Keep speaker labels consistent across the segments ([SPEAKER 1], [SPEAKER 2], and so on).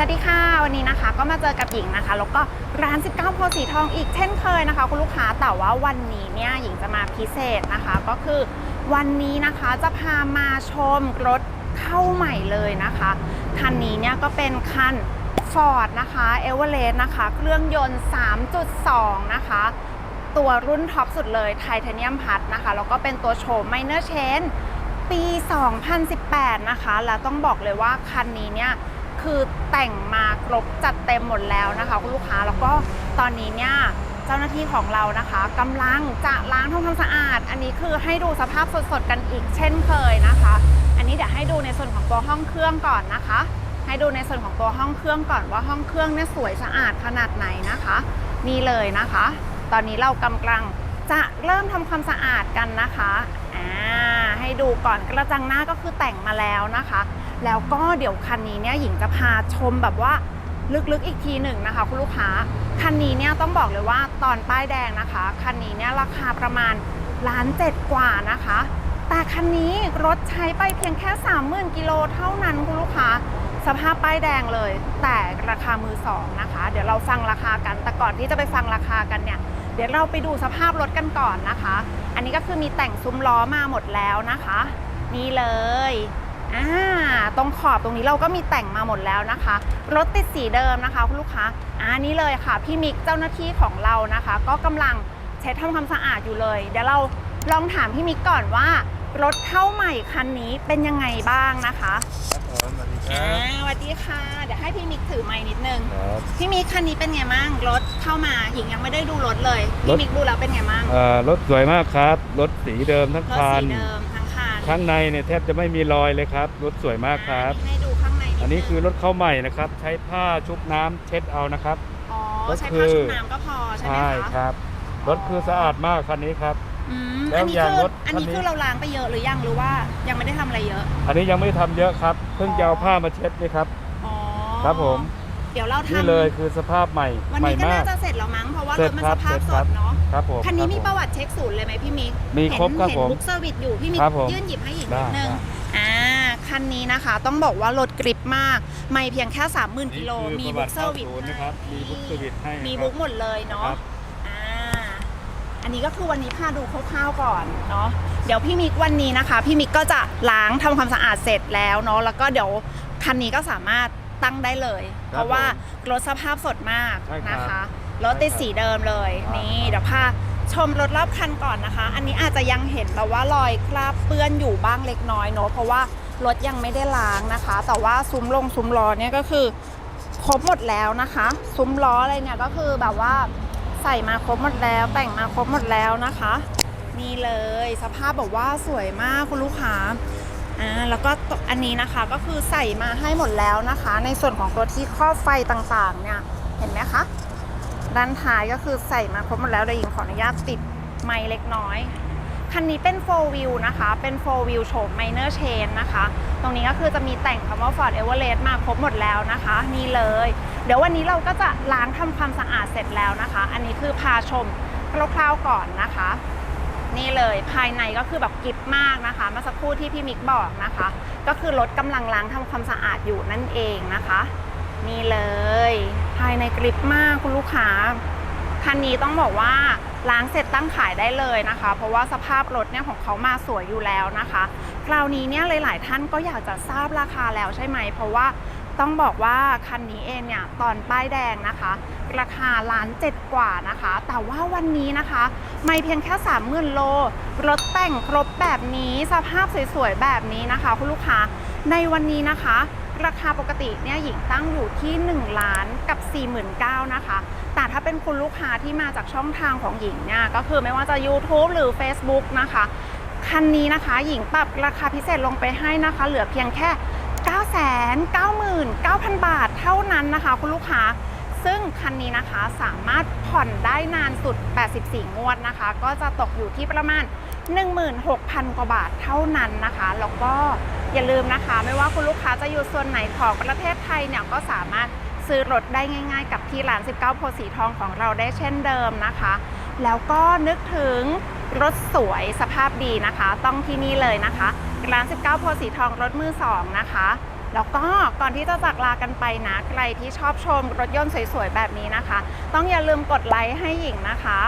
[SPEAKER 1] สวัสดีค่ะ วันนี้นะคะก็มาเจอกับหญิงนะคะ แล้วก็ร้าน 19โพสีทองอีกเช่นเคยนะคะ คุณลูกค้าแต่ว่าวันนี้เนี่ยหญิงจะมาพิเศษนะคะ ก็คือวันนี้นะคะจะพามาชมรถเข้าใหม่เลยนะคะ คันนี้เนี่ยก็เป็นคัน Ford นะคะ e v e r e s t นะคะ เครื่องยนต์ 3.2 นะคะ ตัวรุ่นท็อปสุดเลยไทเทเนียมพัดนะคะ แล้วก็เป็นตัวโฉม Minor Change ปี 2018 นะคะ แล้วต้องบอกเลยว่าคันนี้เนี่ย คือแต่งมาครบจัดเต็มหมดแล้วนะคะคุณลูกค้าแล้วก็ตอนนี้เนี่ยเจ้าหน้าที่ของเรานะคะกำลังจะล้างทำความสะอาด อันนี้คือให้ดูสภาพสดๆกันอีกเช่นเคยนะคะ อันนี้เดี๋ยวให้ดูในส่วนของตัวห้องเครื่องก่อนนะคะ ให้ดูในส่วนของตัวห้องเครื่องก่อนว่าห้องเครื่องเนี่ยสวยสะอาดขนาดไหนนะคะ นี่เลยนะคะ ตอนนี้เรากำลังจะเริ่มทำความสะอาดกันนะคะ ให้ดูก่อนกระจังหน้าก็คือแต่งมาแล้วนะคะ แล้วก็เดี๋ยวคันนี้เนี่ยหญิงจะพาชมแบบว่าลึกๆอีกทีหนึ่งนะคะ คุณลูกค้าคันนี้เนี่ยต้องบอกเลยว่าตอนป้ายแดงนะคะคันนี้เนี่ยราคาประมาณล้านเจ็ดกว่านะคะ แต่คันนี้รถใช้ไปเพียงแค่ 30,000กิโลเท่านั้นคุณลูกค้าสภาพป้ายแดงเลย แต่ราคามือสองนะคะ เดี๋ยวเราฟังราคากันแต่ก่อนที่จะไปฟังราคากันเนี่ย เดี๋ยวเราไปดูสภาพรถกันก่อนนะคะ อันนี้ก็คือมีแต่งซุ้มล้อมาหมดแล้วนะคะ นี่เลยอ่าตรงขอบตรงนี้เราก็มีแต่งมาหมดแล้วนะคะ รถติดสีเดิมนะคะคุณลูกค้าอ่านี่เลยค่ะ พี่มิกเจ้าหน้าที่ของเรานะคะ ก็กำลังเช็ดทำความสะอาดอยู่เลย เดี๋ยวเราลองถามพี่มิกก่อนว่า รถเข้าใหม่คันนี้เป็นยังไงบ้างนะคะ
[SPEAKER 2] ครับผม
[SPEAKER 1] อ่า
[SPEAKER 2] รับ
[SPEAKER 1] สวัสดีค่ะ เดี๋ยวให้พี่มิกถือไม้นิดนึง
[SPEAKER 2] ครับ
[SPEAKER 1] พี่มิกคันนี้เป็นไงบ้าง รถเข้ามาหญิงยังไม่ได้ดูรถเลย
[SPEAKER 2] รถ
[SPEAKER 1] พี่มิกดูแล้วเป็นไงบ้าง
[SPEAKER 2] เอ่อรถสวยมากครับ รถสีเดิมทั้ง
[SPEAKER 1] รถ
[SPEAKER 2] คัน
[SPEAKER 1] สีเดิมทั้งคัน
[SPEAKER 2] ข้างในเนี่ยแทบจะไม่มีรอยเลยครับ รถสวยมากครับ
[SPEAKER 1] อ่าให้ดูข้างในด
[SPEAKER 2] อันนี้คือ
[SPEAKER 1] นึง
[SPEAKER 2] รถเข้าใหม่นะครับ ใช้ผ้าชุบน้ำเช็ดเอานะครับ
[SPEAKER 1] อ๋อ
[SPEAKER 2] ก็
[SPEAKER 1] ใช้
[SPEAKER 2] คื
[SPEAKER 1] ผ้า
[SPEAKER 2] อ
[SPEAKER 1] ชุบน้ำก็พอใช่ไหม
[SPEAKER 2] ใช่
[SPEAKER 1] คะ
[SPEAKER 2] ครับ รถคือสะอาดมากคันนี้ครับ
[SPEAKER 1] อืม
[SPEAKER 2] แล้ว
[SPEAKER 1] อันนี้
[SPEAKER 2] อย่าง
[SPEAKER 1] คือ
[SPEAKER 2] รถ
[SPEAKER 1] อันนี้
[SPEAKER 2] คันนี้
[SPEAKER 1] คือเราล้างไปเยอะหรือยังหรือว่ายังไม่ได้ทำอะไรเยอะ
[SPEAKER 2] อันนี้ยังไม่ได้ทำเยอะครับ เพิ่งจะเอาผ้ามาเช็ดนี่ครับ
[SPEAKER 1] อ๋อ
[SPEAKER 2] ครับผม
[SPEAKER 1] เดี๋ยวเราทำ
[SPEAKER 2] นี่เลยคือสภาพใหม่
[SPEAKER 1] วัน
[SPEAKER 2] ใหม่
[SPEAKER 1] นี้ก็
[SPEAKER 2] มา
[SPEAKER 1] น่าก จะเสร็จแล้วมั้งเพราะว่า
[SPEAKER 2] เส
[SPEAKER 1] ร
[SPEAKER 2] ร็
[SPEAKER 1] ถ
[SPEAKER 2] จ
[SPEAKER 1] มัน
[SPEAKER 2] ครั
[SPEAKER 1] ส
[SPEAKER 2] บ
[SPEAKER 1] ภาพ
[SPEAKER 2] เสร็จ
[SPEAKER 1] ส
[SPEAKER 2] ครั
[SPEAKER 1] ด
[SPEAKER 2] บ
[SPEAKER 1] เนาะ
[SPEAKER 2] ครับผม
[SPEAKER 1] คันนี้มี
[SPEAKER 2] รับ
[SPEAKER 1] ป
[SPEAKER 2] ผม
[SPEAKER 1] ระวัติเช็คศูนย์เลยไหมพี่มิก
[SPEAKER 2] มีครบ
[SPEAKER 1] เห็น
[SPEAKER 2] ครับ
[SPEAKER 1] เห็น
[SPEAKER 2] ผม
[SPEAKER 1] บุ๊กเซอร์วิสอยู่พี่มิก
[SPEAKER 2] ครับผม
[SPEAKER 1] ยื่นหยิบให้หญิง
[SPEAKER 2] ได้
[SPEAKER 1] นิดนึง
[SPEAKER 2] ได้
[SPEAKER 1] อ่าคันนี้นะคะ ต้องบอกว่ารถกริปมาก ไม่เพียงแค่ 30,000กิโลมี
[SPEAKER 2] นี่
[SPEAKER 1] บุ๊ก
[SPEAKER 2] คื
[SPEAKER 1] เซอร์วิส
[SPEAKER 2] ประวัติเข้าศูนย์นะครับมีบุ๊กเซอร์วิสให้
[SPEAKER 1] มี
[SPEAKER 2] นะครับ
[SPEAKER 1] บุ๊กหมดเลยเนาะ
[SPEAKER 2] ครับ
[SPEAKER 1] อ่า อันนี้ก็คือวันนี้พาดูคร่าวๆก่อนเนาะเดี๋ยวพี่มิกวันนี้นะคะ พี่มิกก็จะล้างทำความสะอาดเสร็จแล้วเนาะแล้วก็เดี๋ยวคันนี้ก็สามารถตั้งได้เลย
[SPEAKER 2] ครับ
[SPEAKER 1] เพราะว่ารถสภาพสดมาก
[SPEAKER 2] ใช่ครับ
[SPEAKER 1] นะคะรถติดสีเดิมเลย
[SPEAKER 2] ครับ
[SPEAKER 1] นี่เดี๋ยวพาชมรถรอบคันก่อนนะคะ อันนี้อาจจะยังเห็นแบบว่ารอยคราบเปื้อนอยู่บ้างเล็กน้อยเนาะเพราะว่ารถยังไม่ได้ล้างนะคะ แต่ว่าซุ้มลงซุ้มล้อเนี่ยก็คือครบหมดแล้วนะคะ ซุ้มล้ออะไรเนี่ยก็คือแบบว่า ใส่มาครบหมดแล้ว แต่งมาครบหมดแล้วนะคะ นี่เลยสภาพแบบว่าสวยมากคุณลูกค้าอ่าแล้วก็อันนี้นะคะก็คือใส่มาให้หมดแล้วนะคะ ในส่วนของตัวที่ครอบไฟต่างๆเนี่ยเห็นไหมคะด้านท้ายก็คือใส่มาครบหมดแล้วเดี๋ยวหญิงขออนุญาตติดไมค์เล็กน้อยคันนี้เป็น 4 wheel นะคะ เป็น 4 wheel โฉม minor chain นะคะ ตรงนี้ก็คือจะมีแต่งคำว่า Ford Everest มาครบหมดแล้วนะคะ นี่เลย เดี๋ยววันนี้เราก็จะล้างทำความสะอาดเสร็จแล้วนะคะ อันนี้คือพาชมคร่าวๆก่อนนะคะ นี่เลยภายในก็คือแบบกริบมากนะคะเมื่อสักครู่ที่พี่มิกบอกนะคะ ก็คือรถกำลังล้างทำความสะอาดอยู่นั่นเองนะคะ นี่เลย ภายในกริบมากคุณลูกค้าคันนี้ต้องบอกว่าล้างเสร็จตั้งขายได้เลยนะคะ เพราะว่าสภาพรถเนี่ยของเขามาสวยอยู่แล้วนะคะ คราวนี้เนี่ยหลาย ๆ ท่านก็อยากจะทราบราคาแล้วใช่ไหม เพราะว่า ต้องบอกว่าคันนี้เองเนี่ยตอนป้ายแดงนะคะ ราคาล้านเจ็ดกว่านะคะ แต่ว่าวันนี้นะคะ ไม่เพียงแค่30,000โล รถแต่งครบแบบนี้สภาพสวยๆแบบนี้นะคะ คุณลูกค้าในวันนี้นะคะ ราคาปกติเนี่ยหญิงตั้งอยู่ที่ 1 ล้านกับ 49,000นะคะ แต่ถ้าเป็นคุณลูกค้าที่มาจากช่องทางของหญิงเนี่ยก็คือไม่ว่าจะ YouTube หรือ Facebook นะคะ คันนี้นะคะหญิงปรับราคาพิเศษลงไปให้นะคะ เหลือเพียงแค่ 99,000 บาทเท่านั้นนะคะ คุณลูกค้า ซึ่งคันนี้นะคะสามารถผ่อนได้นานสุด 84 งวดนะคะ ก็จะตกอยู่ที่ประมาณ 16,000 กว่าบาทเท่านั้นนะคะ แล้วก็อย่าลืมนะคะ ไม่ว่าคุณลูกค้าจะอยู่ส่วนไหนของประเทศไทยเนี่ยก็สามารถซื้อรถได้ง่าย ๆ กับที่ร้าน 19 โพสีทองของเราได้เช่นเดิมนะคะ แล้วก็นึกถึงรถสวยสภาพดีนะคะ ต้องที่นี่เลยนะคะร้าน 19 โพสีทองรถมือสองนะคะ แล้วก็ก่อนที่จะจากลากันไปนะใครที่ชอบชมรถยนต์สวยๆแบบนี้นะคะ ต้องอย่าลืมกดไลค์ให้หญิงนะคะ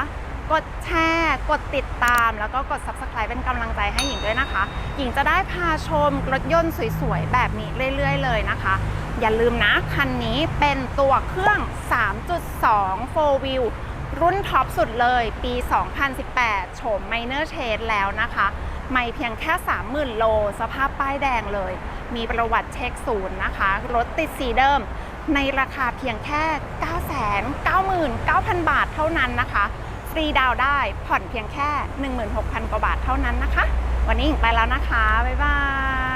[SPEAKER 1] กดแชร์ กดติดตาม แล้วก็กด subscribe เป็นกำลังใจให้หญิงด้วยนะคะ หญิงจะได้พาชมรถยนต์สวยๆแบบนี้เรื่อย ๆ เลยนะคะ อย่าลืมนะคันนี้เป็นตัวเครื่อง 3.2 4 wheel รุ่นท็อปสุดเลยปี 2018 โฉม Minor Change แล้วนะคะ ไม่เพียงแค่ 30,000 โล สภาพป้ายแดงเลย มีประวัติเช็คศูนย์นะคะ รถติดสีเดิม ในราคาเพียงแค่ 999,000 บาทเท่านั้นนะคะฟรีดาวได้ผ่อนเพียงแค่ 16,000 กว่าบาทเท่านั้นนะคะ วันนี้หญิงไปแล้วนะคะ บ๊ายบาย